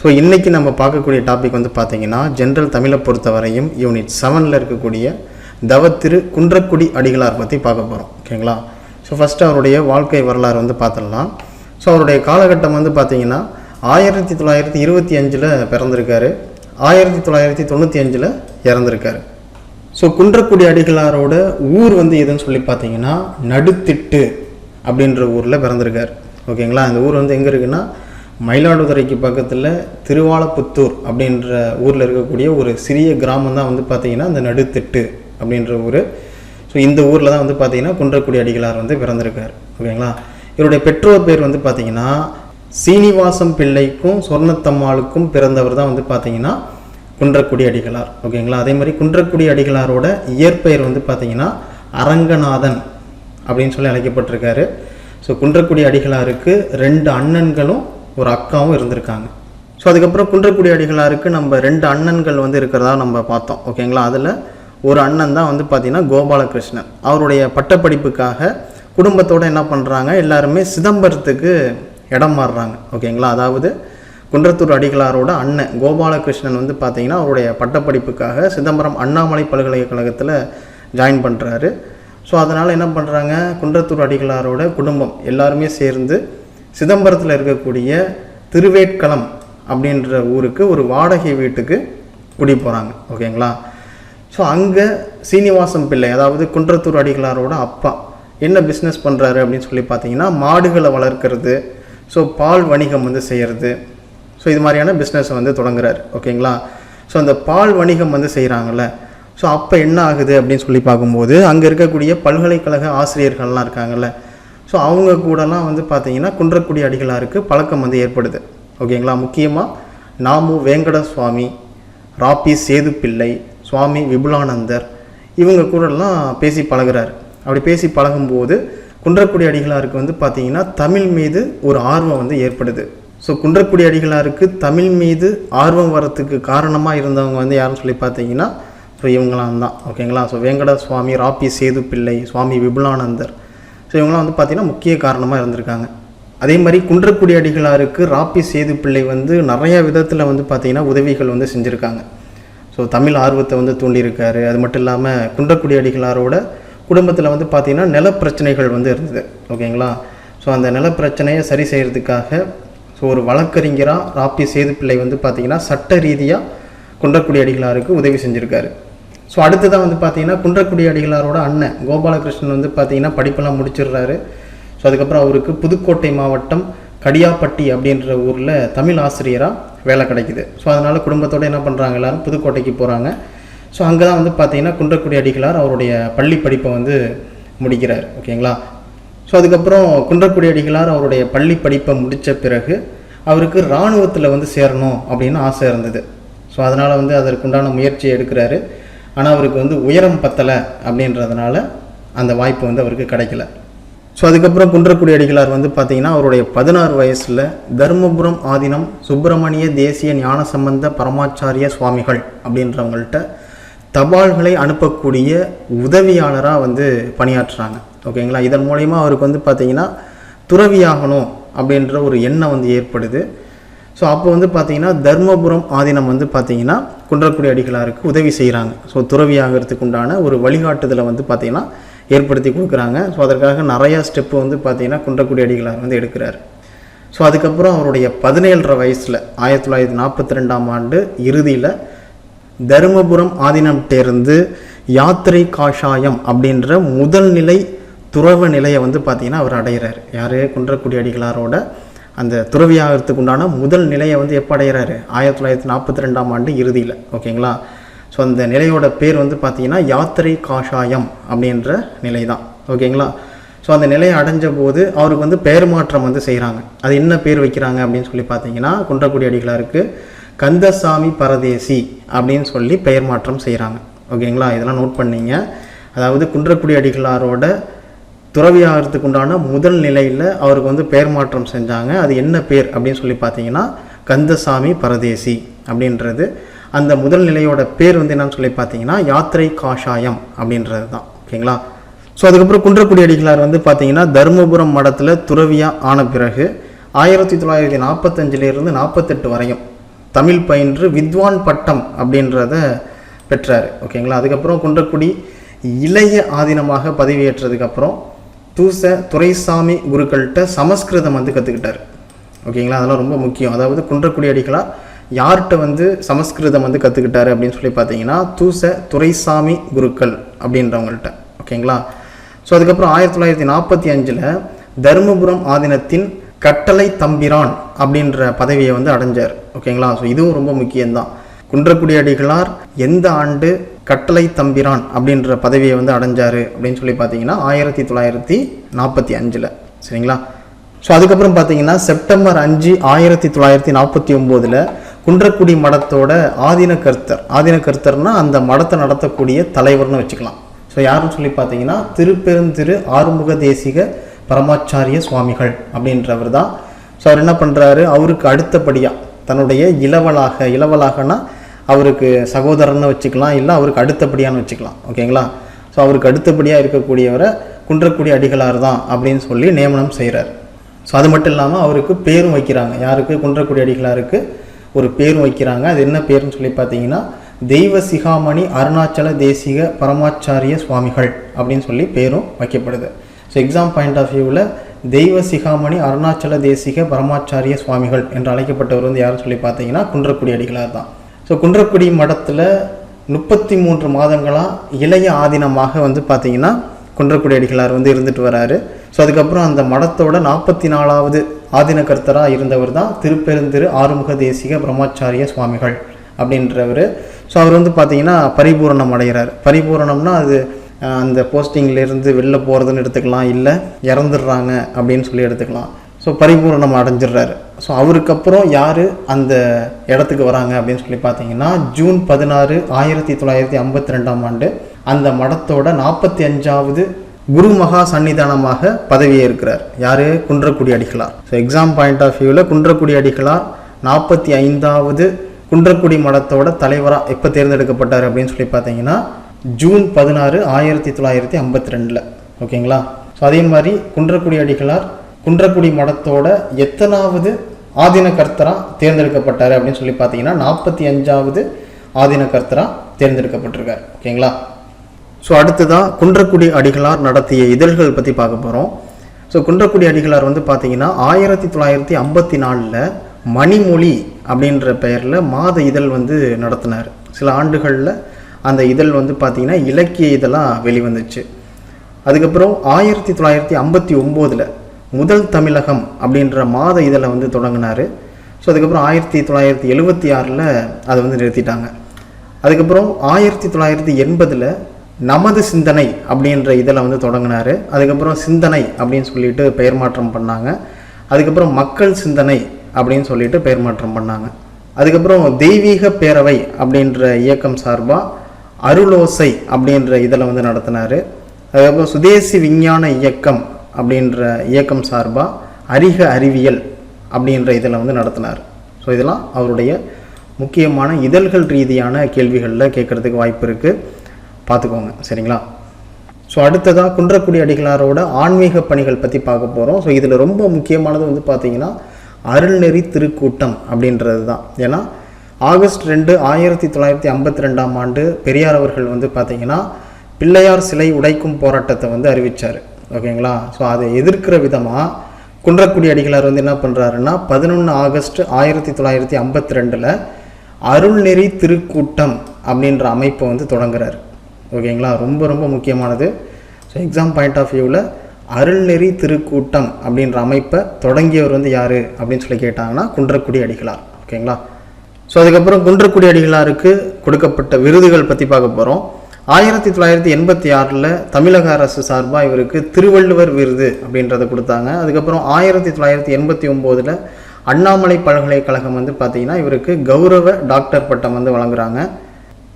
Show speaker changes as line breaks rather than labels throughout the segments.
So இன்றைக்கி நம்ம பார்க்கக்கூடிய டாபிக் வந்து பார்த்தீங்கன்னா ஜென்ரல் தமிழை பொறுத்தவரையும் யூனிட் செவனில் இருக்கக்கூடிய தவத்திரு குன்றக்குடி அடிகளார் பற்றி பார்க்க போகிறோம் ஓகேங்களா ஸோ ஃபஸ்ட்டு அவருடைய வாழ்க்கை வரலாறு வந்து பார்த்துடலாம். ஸோ அவருடைய காலகட்டம் வந்து பார்த்தீங்கன்னா ஆயிரத்தி தொள்ளாயிரத்தி இருபத்தி அஞ்சில் பிறந்திருக்காரு. ஆயிரத்தி தொள்ளாயிரத்தி தொண்ணூற்றி அஞ்சில் இறந்திருக்காரு. ஸோ குன்றக்குடி அடிகளாரோட ஊர் வந்து எதுன்னு சொல்லி பார்த்தீங்கன்னா நடுத்திட்டு அப்படின்ற ஊரில் பிறந்திருக்கார். ஓகேங்களா அந்த ஊர் வந்து எங்கே இருக்குன்னா மயிலாடுதுறைக்கு பக்கத்தில் திருவாலப்புத்தூர் அப்படின்ற ஊரில் இருக்கக்கூடிய ஒரு சிறிய கிராமம் தான் வந்து பார்த்திங்கன்னா அந்த நடுத்திட்டு அப்படின்ற ஊர். ஸோ இந்த ஊரில் தான் வந்து பார்த்திங்கன்னா குன்றக்குடி அடிகளார் வந்து பிறந்திருக்கார். ஓகேங்களா? இவருடைய பெற்றோர் பேர் வந்து பார்த்தீங்கன்னா சீனிவாசம் பிள்ளைக்கும் சொர்ணத்தம்மாளுக்கும் பிறந்தவர் தான் வந்து பார்த்திங்கன்னா குன்றக்குடி அடிகளார். ஓகேங்களா? அதே மாதிரி குன்றக்குடி அடிகளாரோட இயற்பெயர் வந்து பார்த்திங்கன்னா அரங்கநாதன் அப்படின்னு சொல்லி அழைக்கப்பட்டிருக்காரு. ஸோ குன்றக்குடி அடிகளாருக்கு ரெண்டு அண்ணன்களும் ஒரு அக்காவும் இருந்திருக்காங்க. ஸோ அதுக்கப்புறம் குன்றக்குடி அடிகளாருக்கு நம்ம ரெண்டு அண்ணன்கள் வந்து இருக்கிறதா நம்ம பார்த்தோம். ஓகேங்களா அதில் ஒரு அண்ணன் தான் வந்து பார்த்திங்கன்னா கோபாலகிருஷ்ணன். அவருடைய பட்டப்படிப்புக்காக குடும்பத்தோடு என்ன பண்ணுறாங்க எல்லாருமே சிதம்பரத்துக்கு இடம் மாறுறாங்க. ஓகேங்களா அதாவது குன்றத்தூர் அடிகளாரோட அண்ணன் கோபாலகிருஷ்ணன் வந்து பார்த்திங்கன்னா அவருடைய பட்டப்படிப்புக்காக சிதம்பரம் அண்ணாமலை பல்கலைக்கழகத்தில் ஜாயின் பண்ணுறாரு ஸோ அதனால் என்ன பண்ணுறாங்க குன்றத்தூர் அடிகளாரோட குடும்பம் எல்லாருமே சேர்ந்து சிதம்பரத்தில் இருக்கக்கூடிய திருவேட்களம் அப்படின்ற ஊருக்கு ஒரு வாடகை வீட்டுக்கு குடி போகிறாங்க ஓகேங்களா? ஸோ அங்கே சீனிவாசம் பிள்ளை அதாவது குன்றத்தூர் அடிகளாரோட அப்பா என்ன பிஸ்னஸ் பண்ணுறாரு அப்படின்னு சொல்லி பார்த்தீங்கன்னா மாடுகளை வளர்க்குறது ஸோ பால் வணிகம் வந்து செய்கிறது ஸோ இது மாதிரியான பிஸ்னஸை வந்து தொடங்குறாரு. ஓகேங்களா? ஸோ அந்த பால் வணிகம் வந்து செய்கிறாங்கல்ல ஸோ அப்போ என்ன ஆகுது அப்படின்னு சொல்லி பார்க்கும்போது அங்கே இருக்கக்கூடிய பல்கலைக்கழக ஆசிரியர்கள்லாம் இருக்காங்கல்ல ஸோ அவங்க கூடலாம் வந்து பார்த்தீங்கன்னா குன்றக்குடி அடிகளாருக்கு பழக்கம் வந்து ஏற்படுது. ஓகேங்களா முக்கியமாக நாமு வேங்கட சுவாமி ராப்பி சேது பிள்ளை சுவாமி விபுலானந்தர் இவங்க கூடலாம் பேசி பழகுறாரு. அப்படி பேசி பழகும்போது குன்றக்குடி அடிகளாருக்கு வந்து பார்த்தீங்கன்னா தமிழ் மீது ஒரு ஆர்வம் வந்து ஏற்படுது. ஸோ குன்றக்குடி அடிகளாருக்கு தமிழ் மீது ஆர்வம் வரத்துக்கு காரணமாக இருந்தவங்க வந்து யாருன்னு சொல்லி பார்த்தீங்கன்னா ஸோ இவங்களாம் தான். ஓகேங்களா ஸோ வேங்கட சுவாமி ராப்பி சேது பிள்ளை சுவாமி விபுலானந்தர் ஸோ இவங்களாம் வந்து பார்த்தீங்கன்னா முக்கிய காரணமாக இருந்திருக்காங்க. அதே மாதிரி குன்றக்குடி அடிகளாருக்கு ராப்பி சேது பிள்ளை வந்து நிறைய விதத்தில் வந்து பார்த்திங்கன்னா உதவிகள் வந்து செஞ்சுருக்காங்க. ஸோ தமிழ் ஆர்வத்தை வந்து தூண்டியிருக்காரு. அது மட்டும் இல்லாமல் குன்றக்குடி அடிகளாரோட குடும்பத்தில் வந்து பார்த்திங்கன்னா நிலப்பிரச்சனைகள் வந்து இருந்தது. ஓகேங்களா? ஸோ அந்த நிலப்பிரச்சனையை சரி செய்கிறதுக்காக ஸோ ஒரு வழக்கறிஞராக ராப்பி சேது பிள்ளை வந்து பார்த்திங்கன்னா சட்ட ரீதியாக குன்றக்குடி அடிகளாருக்கு உதவி செஞ்சுருக்காரு. ஸோ அடுத்ததான் வந்து பார்த்தீங்கன்னா குன்றக்குடி அடிகளாரோட அண்ணன் கோபாலகிருஷ்ணன் வந்து பார்த்தீங்கன்னா படிப்பெல்லாம் முடிச்சிடுறாரு. ஸோ அதுக்கப்புறம் அவருக்கு புதுக்கோட்டை மாவட்டம் கடியாப்பட்டி அப்படின்ற ஊரில் தமிழ் ஆசிரியராக வேலை கிடைக்குது. ஸோ அதனால் குடும்பத்தோடு என்ன பண்ணுறாங்க எல்லோரும் புதுக்கோட்டைக்கு போகிறாங்க ஸோ அங்கே தான் வந்து பார்த்தீங்கன்னா குன்றக்குடி அடிகளார் அவருடைய பள்ளி படிப்பை வந்து முடிக்கிறார். ஓகேங்களா? ஸோ அதுக்கப்புறம் குன்றக்குடி அடிகளார் அவருடைய பள்ளி படிப்பை முடித்த பிறகு அவருக்கு இராணுவத்தில் வந்து சேரணும் அப்படின்னு ஆசை இருந்தது. ஸோ அதனால் வந்து அதற்குண்டான முயற்சியை எடுக்கிறாரு. ஆனால் அவருக்கு வந்து உயரம் பத்தலை அப்படின்றதுனால அந்த வாய்ப்பு வந்து அவருக்கு கிடைக்கல. ஸோ அதுக்கப்புறம் குன்றக்குடி அடிகளார் வந்து பார்த்தீங்கன்னா அவருடைய பதினாறு வயசில் தர்மபுரம் ஆதீனம் சுப்பிரமணிய தேசிய ஞான சம்பந்த பரமாச்சாரிய சுவாமிகள் அப்படின்றவங்கள்ட்ட தபால்களை அனுப்பக்கூடிய உதவியாளராக வந்து பணியாற்றுறாங்க. ஓகேங்களா இதன் மூலயமா அவருக்கு வந்து பார்த்தீங்கன்னா துறவியாகணும் அப்படின்ற ஒரு எண்ணம் வந்து ஏற்படுது. ஸோ அப்போ வந்து பார்த்தீங்கன்னா தர்மபுரம் ஆதீனம் வந்து பார்த்தீங்கன்னா குன்றக்குடி அடிகளாருக்கு உதவி செய்கிறாங்க ஸோ துறவி ஆகிறதுக்கு உண்டான ஒரு வழிகாட்டுதலை வந்து பார்த்திங்கன்னா ஏற்படுத்தி கொடுக்குறாங்க. ஸோ அதற்காக நிறையா ஸ்டெப்பு வந்து பார்த்தீங்கன்னா குன்றக்குடி அடிகளார் வந்து எடுக்கிறார். ஸோ அதுக்கப்புறம் அவருடைய பதினேழரை வயசில் ஆயிரத்தி தொள்ளாயிரத்தி நாற்பத்தி ரெண்டாம் ஆண்டு இறுதியில் தருமபுரம் ஆதீனம்கிட்டேருந்து யாத்திரை காஷாயம் அப்படின்ற முதல் நிலை துறவ நிலையை வந்து பார்த்தீங்கன்னா அவர் அடைகிறார் யார்? குன்றக்குடி அடிகளாரோட அந்த துறவியாகிறதுக்கு உண்டான முதல் நிலையை வந்து எப்போ அடைகிறாரு? ஆயிரத்தி தொள்ளாயிரத்தி நாற்பத்தி ரெண்டாம் ஆண்டு இறுதியில் ஓகேங்களா? ஸோ அந்த நிலையோட பேர் வந்து பார்த்தீங்கன்னா யாத்திரை காஷாயம் அப்படின்ற நிலை தான் ஓகேங்களா? ஸோ அந்த நிலையை அடைஞ்ச போது அவருக்கு வந்து பெயர் மாற்றம் வந்து செய்கிறாங்க அது என்ன பேர் வைக்கிறாங்க அப்படின்னு சொல்லி பார்த்தீங்கன்னா குன்றக்குடி அடிகளாருக்கு கந்தசாமி பரதேசி அப்படின்னு சொல்லி பெயர் மாற்றம் செய்கிறாங்க ஓகேங்களா? இதெல்லாம் நோட் பண்ணீங்க. அதாவது குன்றக்குடி அடிகளாரோட துறவியாகிறதுக்கு உண்டான முதல் நிலையில் அவருக்கு வந்து பெயர் மாற்றம் செஞ்சாங்க. அது என்ன பேர் அப்படின்னு சொல்லி பார்த்தீங்கன்னா கந்தசாமி பரதேசி அப்படின்றது. அந்த முதல் நிலையோட பேர் வந்து என்னன்னு சொல்லி பார்த்தீங்கன்னா யாத்திரை காஷாயம் அப்படின்றது தான் ஓகேங்களா? ஸோ அதுக்கப்புறம் குன்றக்குடி அடிகளார் வந்து பார்த்தீங்கன்னா தருமபுரம் மடத்தில் துறவியாக ஆன பிறகு ஆயிரத்தி தொள்ளாயிரத்தி நாற்பத்தஞ்சிலிருந்து நாற்பத்தெட்டு வரையும் தமிழ் பயின்று வித்வான் பட்டம் அப்படின்றத பெற்றார். ஓகேங்களா? அதுக்கப்புறம் குன்றக்குடி இளைய ஆதீனமாக பதவியேற்றதுக்கப்புறம் தூச துரைசாமி குருக்கள்கிட்ட சமஸ்கிருதம் வந்து கற்றுக்கிட்டார் ஓகேங்களா? அதெல்லாம் ரொம்ப முக்கியம். அதாவது குன்றக்குடி அடிகளார் யார்கிட்ட வந்து சமஸ்கிருதம் வந்து கற்றுக்கிட்டாரு அப்படின்னு சொல்லி பார்த்தீங்கன்னா தூச துரைசாமி குருக்கள் அப்படின்றவங்கள்ட்ட. ஓகேங்களா? ஸோ அதுக்கப்புறம் ஆயிரத்தி தொள்ளாயிரத்தி நாற்பத்தி அஞ்சில் தருமபுரம் ஆதீனத்தின் கட்டளை தம்பிரான் அப்படின்ற பதவியை வந்து அடைஞ்சார். ஓகேங்களா? ஸோ இதுவும் ரொம்ப முக்கியம்தான். குன்றக்குடி அடிகளார் எந்த ஆண்டு கட்டளை தம்பிரான் அப்படின்ற பதவியை வந்து அடைஞ்சார் அப்படின்னு சொல்லி பார்த்தீங்கன்னா ஆயிரத்தி தொள்ளாயிரத்தி நாற்பத்தி அஞ்சில். சரிங்களா? ஸோ அதுக்கப்புறம் பார்த்தீங்கன்னா செப்டம்பர் அஞ்சு ஆயிரத்தி தொள்ளாயிரத்தி நாற்பத்தி ஒம்போதில் குன்றக்குடி மடத்தோட ஆதீன கர்த்தர். ஆதீன கர்த்தர்னா அந்த மடத்தை நடத்தக்கூடிய தலைவர்னு வச்சுக்கலாம். ஸோ யாருன்னு சொல்லி பார்த்தீங்கன்னா திருப்பெருந்திரு ஆறுமுக தேசிக பரமாச்சாரிய சுவாமிகள் அப்படின்றவர் தான் ஸோ அவர் என்ன பண்ணுறாரு அவருக்கு அடுத்தபடியாக தன்னுடைய இளவலாக இளவலாகனா அவருக்கு சகோதரன்னு வச்சுக்கலாம் இல்லை அவருக்கு அடுத்தபடியான்னு வச்சுக்கலாம். ஓகேங்களா? ஸோ அவருக்கு அடுத்தபடியாக இருக்கக்கூடியவரை குன்றக்குடி அடிகளார் தான் அப்படின்னு சொல்லி நியமனம் செய்கிறார் ஸோ அது மட்டும் இல்லாமல் அவருக்கு பேரும் வைக்கிறாங்க. யாருக்கு? குன்றக்குடி அடிகளாருக்கு ஒரு பேரும் வைக்கிறாங்க. அது என்ன பேருன்னு சொல்லி பார்த்தீங்கன்னா தெய்வ சிகாமணி அருணாச்சல தேசிக பரமாச்சாரிய சுவாமிகள் அப்படின்னு சொல்லி பேரும் வைக்கப்படுது. ஸோ எக்ஸாம் பாயிண்ட் ஆஃப் வியூவில் தெய்வ சிகாமணி அருணாச்சல தேசிக பரமாச்சாரிய சுவாமிகள் என்று அழைக்கப்பட்டவர் வந்து யாருன்னு சொல்லி பார்த்தீங்கன்னா குன்றக்குடி அடிகளார் தான். ஸோ குன்றக்குடி மடத்தில் முப்பத்தி மூன்று மாதங்களாக இளைய ஆதீனமாக வந்து பார்த்தீங்கன்னா குன்றக்குடி அடிகளார் வந்து இருந்துட்டு வராரு. ஸோ அதுக்கப்புறம் அந்த மடத்தோட நாற்பத்தி நாலாவது ஆதீன கர்த்தராக இருந்தவர் தான் திருப்பெருந்திரு ஆறுமுக தேசிக பிரம்மாச்சாரிய சுவாமிகள் அப்படின்றவர். ஸோ அவர் வந்து பார்த்தீங்கன்னா பரிபூரணம் அடைகிறார். பரிபூரணம்னா அது அந்த போஸ்டிங்லேருந்து வெளில போகிறதுன்னு எடுத்துக்கலாம் இல்லை இறந்துடுறாங்க அப்படின்னு சொல்லி எடுத்துக்கலாம். ஸோ பரிபூரணம் அடைஞ்சிடுறாரு. ஸோ அவருக்கு அப்புறம் யார் அந்த இடத்துக்கு வராங்க அப்படின்னு சொல்லி பார்த்தீங்கன்னா ஜூன் பதினாறு ஆயிரத்தி தொள்ளாயிரத்தி ஐம்பத்தி ரெண்டாம் ஆண்டு அந்த மடத்தோட நாற்பத்தி அஞ்சாவது குரு மகா சன்னிதானமாக பதவியேற்கிறார் யார்? Kunrakudi Adigalar. So exam point of வியூவில் குன்றக்குடி அடிகளார் நாற்பத்தி ஐந்தாவது குன்றக்குடி மடத்தோட தலைவராக எப்போ தேர்ந்தெடுக்கப்பட்டார் அப்படின்னு சொல்லி பார்த்தீங்கன்னா ஜூன் பதினாறு ஆயிரத்தி தொள்ளாயிரத்தி ஐம்பத்தி ரெண்டில் ஓகேங்களா ஸோ அதே மாதிரி குன்றக்குடி அடிகளார் குன்றக்குடி மடத்தோட எத்தனாவது ஆதீன கர்த்தராக தேர்ந்தெடுக்கப்பட்டார் அப்படின்னு சொல்லி பார்த்தீங்கன்னா நாற்பத்தி அஞ்சாவது ஆதீன கர்த்தராக தேர்ந்தெடுக்கப்பட்டிருக்கார். ஓகேங்களா? ஸோ அடுத்ததாக குன்றக்குடி அடிகளார் நடத்திய இதழ்கள் பற்றி பார்க்க போகிறோம் ஸோ குன்றக்குடி அடிகளார் வந்து பார்த்தீங்கன்னா ஆயிரத்தி தொள்ளாயிரத்தி ஐம்பத்தி நாலில் மணிமொழி அப்படின்ற பெயரில் மாத இதழ் வந்து நடத்தினார். சில ஆண்டுகளில் அந்த இதழ் வந்து பார்த்திங்கன்னா இலக்கிய இதழாக வெளிவந்துச்சு. அதுக்கப்புறம் ஆயிரத்தி தொள்ளாயிரத்தி ஐம்பத்தி ஒம்போதில் முதல் தமிழகம் அப்படின்ற மாத இதழை வந்து தொடங்கினார். ஸோ அதுக்கப்புறம் ஆயிரத்தி தொள்ளாயிரத்தி எழுபத்தி ஆறில் அதை வந்து நிறுத்திட்டாங்க. அதுக்கப்புறம் ஆயிரத்தி தொள்ளாயிரத்தி எண்பதில் நமது சிந்தனை அப்படின்ற இதழை வந்து தொடங்கினார். அதுக்கப்புறம் சிந்தனை அப்படின்னு சொல்லிட்டு பெயர் மாற்றம் பண்ணாங்க. அதுக்கப்புறம் மக்கள் சிந்தனை அப்படின்னு சொல்லிட்டு பெயர் மாற்றம் பண்ணாங்க. அதுக்கப்புறம் தெய்வீக பேரவை அப்படின்ற இயக்கம் சார்பாக அருளோசை அப்படின்ற இதில் வந்து நடத்தினார். அதுக்கப்புறம் சுதேசி விஞ்ஞான இயக்கம் அப்படின்ற இயக்கம் சார்பாக அறிக அறிவியல் அப்படின்ற இதில் வந்து நடத்தினார். ஸோ இதெல்லாம் அவருடைய முக்கியமான இதழ்கள் ரீதியான கேள்விகளில் கேட்குறதுக்கு வாய்ப்பு இருக்குது பார்த்துக்கோங்க சரிங்களா? ஸோ அடுத்ததாக குன்றக்குடி அடிகளாரோட ஆன்மீக பணிகள் பற்றி பார்க்க போகிறோம் ஸோ இதில் ரொம்ப முக்கியமானது வந்து பார்த்திங்கன்னா அருள்நெறி திருக்கூட்டம் அப்படின்றது தான். ஏன்னா ஆகஸ்ட் ரெண்டு ஆயிரத்தி தொள்ளாயிரத்தி ஐம்பத்தி ரெண்டாம் ஆண்டு பெரியார் அவர்கள் வந்து பார்த்தீங்கன்னா பிள்ளையார் சிலை உடைக்கும் போராட்டத்தை வந்து அறிவித்தார் ஓகேங்களா? ஸோ அதை எதிர்க்கிற விதமாக குன்றக்குடி அடிகளார் வந்து என்ன பண்ணுறாருன்னா பதினொன்று ஆகஸ்ட் ஆயிரத்தி தொள்ளாயிரத்தி ஐம்பத்தி ரெண்டில் அருள்நெறி திருக்கூட்டம் அப்படின்ற அமைப்பை வந்து தொடங்குறாரு. ஓகேங்களா? ரொம்ப ரொம்ப முக்கியமானது. ஸோ எக்ஸாம் பாயிண்ட் ஆஃப் வியூவில் அருள்நெறி திருக்கூட்டம் அப்படின்ற அமைப்பை தொடங்கியவர் வந்து யார் அப்படின்னு சொல்லி கேட்டாங்கன்னா குன்றக்குடி அடிகளார். ஓகேங்களா? ஸோ அதுக்கப்புறம் குன்றக்குடி அடிகளாருக்கு கொடுக்கப்பட்ட விருதுகள் பற்றி பார்க்க போகிறோம் ஆயிரத்தி தொள்ளாயிரத்தி எண்பத்தி ஆறில் தமிழக அரசு சார்பாக இவருக்கு திருவள்ளுவர் விருது அப்படின்றத கொடுத்தாங்க. அதுக்கப்புறம் ஆயிரத்தி தொள்ளாயிரத்தி எண்பத்தி ஒம்போதில் அண்ணாமலை பல்கலைக்கழகம் வந்து பார்த்தீங்கன்னா இவருக்கு கௌரவ டாக்டர் பட்டம் வந்து வழங்குறாங்க.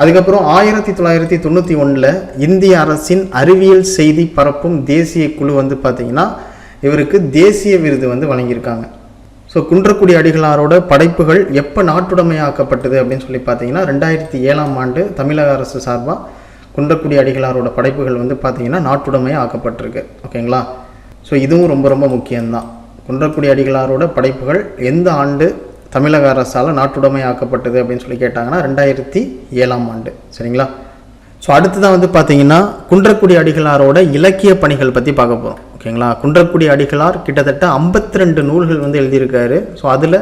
அதுக்கப்புறம் ஆயிரத்தி தொள்ளாயிரத்தி தொண்ணூற்றி ஒன்றில் இந்திய அரசின் அறிவியல் செய்தி பரப்பும் தேசிய குழு வந்து பார்த்தீங்கன்னா இவருக்கு தேசிய விருது வந்து வழங்கியிருக்காங்க. ஸோ குன்றக்குடி அடிகளாரோட படைப்புகள் எப்போ நாட்டுடைமையாக்கப்பட்டது அப்படின்னு சொல்லி பார்த்தீங்கன்னா ரெண்டாயிரத்தி ஏழாம் ஆண்டு தமிழக அரசு சார்பாக குன்றக்குடி அடிகளாரோட படைப்புகள் வந்து பார்த்தீங்கன்னா நாட்டுடைமையாக ஆக்கப்பட்டிருக்கு. ஓகேங்களா? ஸோ இதுவும் ரொம்ப ரொம்ப முக்கியம்தான். குன்றக்குடி அடிகளாரோட படைப்புகள் எந்த ஆண்டு தமிழக அரசால் நாட்டுடைமை ஆக்கப்பட்டது அப்படின்னு சொல்லி கேட்டாங்கன்னா ரெண்டாயிரத்தி ஏழாம் ஆண்டு. சரிங்களா? ஸோ அடுத்ததான் வந்து பார்த்தீங்கன்னா குன்றக்குடி அடிகளாரோட இலக்கிய பணிகள் பற்றி பார்க்க போகிறோம் ஓகேங்களா? குன்றக்குடி அடிகளார் கிட்டத்தட்ட 52 ரெண்டு நூல்கள் வந்து எழுதியிருக்காரு. ஸோ அதில்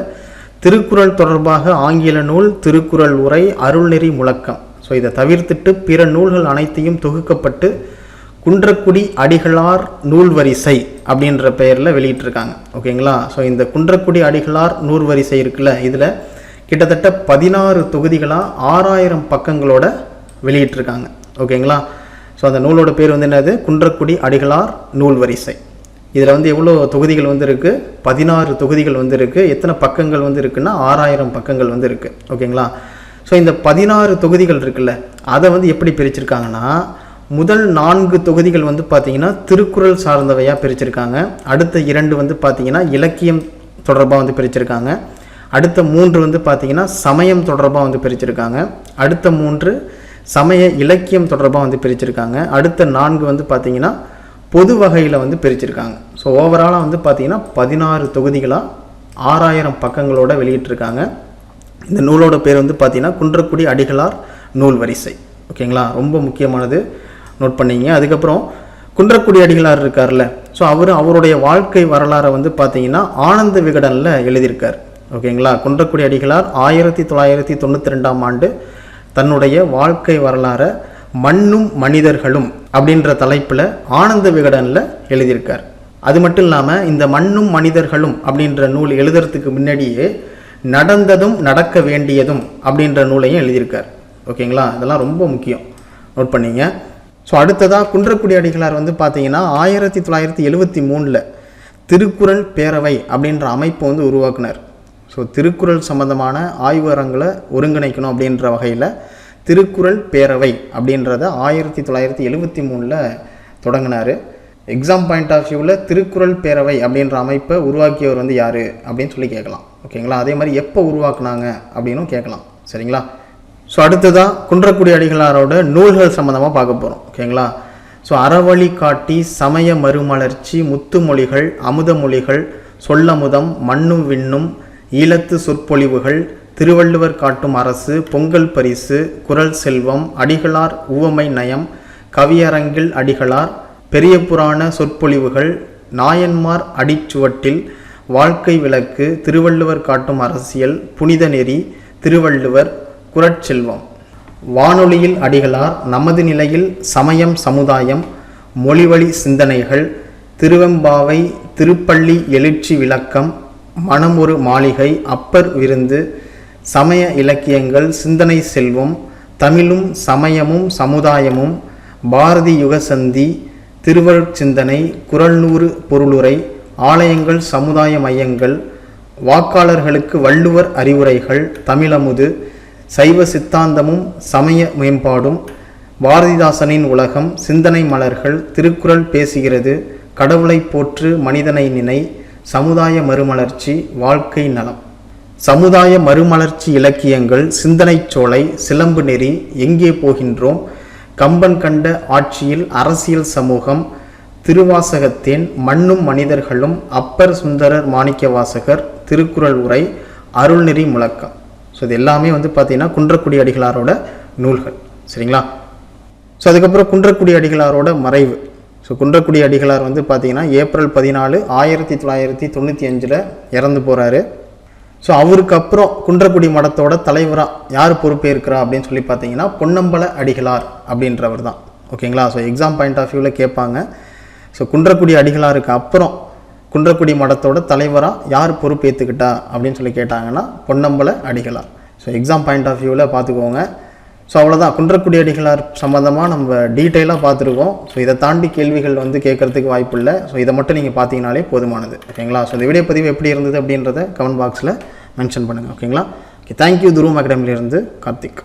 திருக்குறள் தொடர்பாக ஆங்கில நூல் திருக்குறள் உரை அருள்நெறி முழக்கம். ஸோ இதை தவிர்த்துட்டு பிற நூல்கள் அனைத்தையும் தொகுக்கப்பட்டு குன்றக்குடி அடிகளார் நூல் வரிசை அப்படின்ற பெயரில் வெளியிட்டிருக்காங்க. ஓகேங்களா ஸோ இந்த குன்றக்குடி அடிகளார் நூல் வரிசை இருக்குல்ல இதில் கிட்டத்தட்ட பதினாறு தொகுதிகளாக ஆறாயிரம் பக்கங்களோட வெளியிட்டிருக்காங்க. ஓகேங்களா ஸோ அந்த நூலோட பேர் வந்து என்னது? குன்றக்குடி அடிகளார் நூல் வரிசை இதில் வந்து எவ்வளோ தொகுதிகள் வந்து இருக்குது பதினாறு தொகுதிகள் வந்து இருக்குது எத்தனை பக்கங்கள் வந்து இருக்குன்னா ஆறாயிரம் பக்கங்கள் வந்து இருக்குது ஓகேங்களா ஸோ இந்த பதினாறு தொகுதிகள் இருக்குல்ல அதை வந்து எப்படி பிரிச்சிருக்காங்கன்னா முதல் நான்கு தொகுதிகள் வந்து பார்த்திங்கன்னா திருக்குறள் சார்ந்தவையாக பிரிச்சிருக்காங்க. அடுத்த இரண்டு வந்து பார்த்திங்கன்னா இலக்கியம் தொடர்பாக வந்து பிரிச்சிருக்காங்க. அடுத்த மூன்று வந்து பார்த்தீங்கன்னா சமயம் தொடர்பாக வந்து பிரிச்சிருக்காங்க. அடுத்த மூன்று சமய இலக்கியம் தொடர்பாக வந்து பிரிச்சிருக்காங்க. அடுத்த நான்கு வந்து பார்த்தீங்கன்னா பொது வகையில் வந்து பிரிச்சிருக்காங்க. ஸோ ஓவராலாக வந்து பார்த்தீங்கன்னா பதினாறு தொகுதிகளாக ஆறாயிரம் பக்கங்களோட வெளியிட்டிருக்காங்க. இந்த நூலோட பேர் வந்து பார்த்தீங்கன்னா குன்றக்குடி அடிகளார் நூல் வரிசை. ஓகேங்களா? ரொம்ப முக்கியமானது. நோட் பண்ணிங்க. அதுக்கப்புறம் குன்றக்குடி அடிகளார் இருக்கார்ல. ஸோ அவர் அவருடைய வாழ்க்கை வரலாறை வந்து பார்த்தீங்கன்னா ஆனந்த விகடனில் எழுதியிருக்கார். ஓகேங்களா? குன்றக்குடி அடிகளார் ஆயிரத்தி தொள்ளாயிரத்தி தொண்ணூற்றி ரெண்டாம் ஆண்டு தன்னுடைய வாழ்க்கை வரலாறை மண்ணும் மனிதர்களும் அப்படின்ற தலைப்பில் ஆனந்த விகடனில் எழுதியிருக்கார். அது மட்டும் இல்லாமல் இந்த மண்ணும் மனிதர்களும் அப்படின்ற நூல் எழுதுறதுக்கு முன்னாடியே நடந்ததும் நடக்க வேண்டியதும் அப்படின்ற நூலையும் எழுதியிருக்கார். ஓகேங்களா? இதெல்லாம் ரொம்ப முக்கியம். நோட் பண்ணீங்க. ஸோ அடுத்ததாக குன்றக்குடி அடிகளார் வந்து பார்த்தீங்கன்னா ஆயிரத்தி தொள்ளாயிரத்தி எழுவத்தி மூணில் திருக்குறள் பேரவை அப்படின்ற அமைப்பை வந்து உருவாக்குனார். ஸோ திருக்குறள் சம்பந்தமான ஆய்வரங்களை ஒருங்கிணைக்கணும் அப்படின்ற வகையில் திருக்குறள் பேரவை அப்படின்றத ஆயிரத்தி தொள்ளாயிரத்தி எழுவத்தி மூணில் தொடங்கினார். எக்ஸாம் பாயிண்ட் ஆஃப் வியூவில் திருக்குறள் பேரவை அப்படின்ற அமைப்பை உருவாக்கியவர் வந்து யார்? அப்படின்னு சொல்லி கேட்கலாம். ஓகேங்களா? அதே மாதிரி எப்போ உருவாக்குனாங்க அப்படின்னும் கேட்கலாம். சரிங்களா? ஸோ அடுத்ததாக குன்றக்குடி அடிகளாரோட நூல்கள் சம்மந்தமாக பார்க்க போகிறோம் ஓகேங்களா? ஸோ அறவழி காட்டி சமய மறுமலர்ச்சி முத்துமொழிகள் அமுதமொழிகள் சொல்லமுதம் மண்ணும் விண்ணும் ஈழத்து சொற்பொழிவுகள் திருவள்ளுவர் காட்டும் அரசு பொங்கல் பரிசு குரல் செல்வம் அடிகளார் உவமை நயம் கவியரங்கில் அடிகளார் பெரிய புராண சொற்பொழிவுகள் நாயன்மார் அடிச்சுவட்டில் வாழ்க்கை விளக்கு திருவள்ளுவர் காட்டும் அரசியல் புனித நெறி திருவள்ளுவர் குரட்செல்வம் வானொலியில் அடிகளார் நமது நிலையில் சமயம் சமுதாயம் மொழிவழி சிந்தனைகள் திருவெம்பாவை திருப்பள்ளி எழுச்சி விளக்கம் மனமொரு மாளிகை அப்பர் விருந்து சமய இலக்கியங்கள் சிந்தனை செல்வம் தமிழும் சமயமும் சமுதாயமும் பாரதி யுகசந்தி திருவருட்சிந்தனை குரல்நூறு பொருளுரை ஆலயங்கள் சமுதாய மையங்கள் வாக்காளர்களுக்கு வள்ளுவர் அறிவுரைகள் தமிழமுது சைவ சித்தாந்தமும் சமய மேம்பாடும் பாரதிதாசனின் உலகம் சிந்தனை மலர்கள் திருக்குறள் பேசுகிறது கடவுளை போற்று மனிதனை நினை சமுதாய மறுமலர்ச்சி வாழ்க்கை நலம். சமுதாய மறுமலர்ச்சி இலக்கியங்கள் சிந்தனைச் சோலை சிலம்பு நெறி எங்கே போகின்றோம் கம்பன் கண்ட ஆட்சியில் அரசியல் சமூகம் திருவாசகத்தின் மண்ணும் மனிதர்களும் அப்பர் சுந்தரர் மாணிக்கவாசகர் திருக்குறள் உரை அருள்நெறி முழக்கம். ஸோ இது எல்லாமே வந்து பார்த்தீங்கன்னா குன்றக்குடி அடிகளாரோட நூல்கள். சரிங்களா? ஸோ அதுக்கப்புறம் குன்றக்குடி அடிகளாரோட மறைவு. ஸோ குன்றக்குடி அடிகளார் வந்து பார்த்தீங்கன்னா ஏப்ரல் பதினாலு ஆயிரத்தி தொள்ளாயிரத்தி தொண்ணூற்றி அஞ்சில் இறந்து போகிறாரு ஸோ அவருக்கு அப்புறம் குன்றக்குடி மடத்தோட தலைவராக யார் பொறுப்பேற்கிறா அப்படின்னு சொல்லி பார்த்தீங்கன்னா பொன்னம்பல அடிகளார் அப்படின்றவர் தான் ஓகேங்களா ஸோ எக்ஸாம் பாயிண்ட் ஆஃப் வியூவில் கேட்பாங்க ஸோ குன்றக்குடி அடிகளாருக்கு அப்புறம் குன்றக்குடி மடத்தோட தலைவராக யார் பொறுப்பேற்றுக்கிட்டா அப்படின்னு சொல்லி கேட்டாங்கன்னா Ponnambala Adigalar. So exam point of வியூவில் பார்த்துக்கோங்க ஸோ அவ்வளோதான் குன்றக்குடி அடிகளார் சம்மந்தமாக நம்ம டீட்டெயிலாக பார்த்துருக்கோம் ஸோ இதை தாண்டி கேள்விகள் வந்து கேட்கறதுக்கு வாய்ப்பு இல்லை. ஸோ இதை மட்டும் நீங்கள் பார்த்தீங்கனாலே போதுமானது. ஓகேங்களா? ஸோ இந்த வீடியோ பதிவு எப்படி இருந்தது அப்படின்றத கமெண்ட் பாக்ஸில் மென்ஷன் பண்ணுங்கள் ஓகேங்களா? ஓகே தேங்க்யூ துருவம் அகாடமிலேருந்து கார்த்திக்.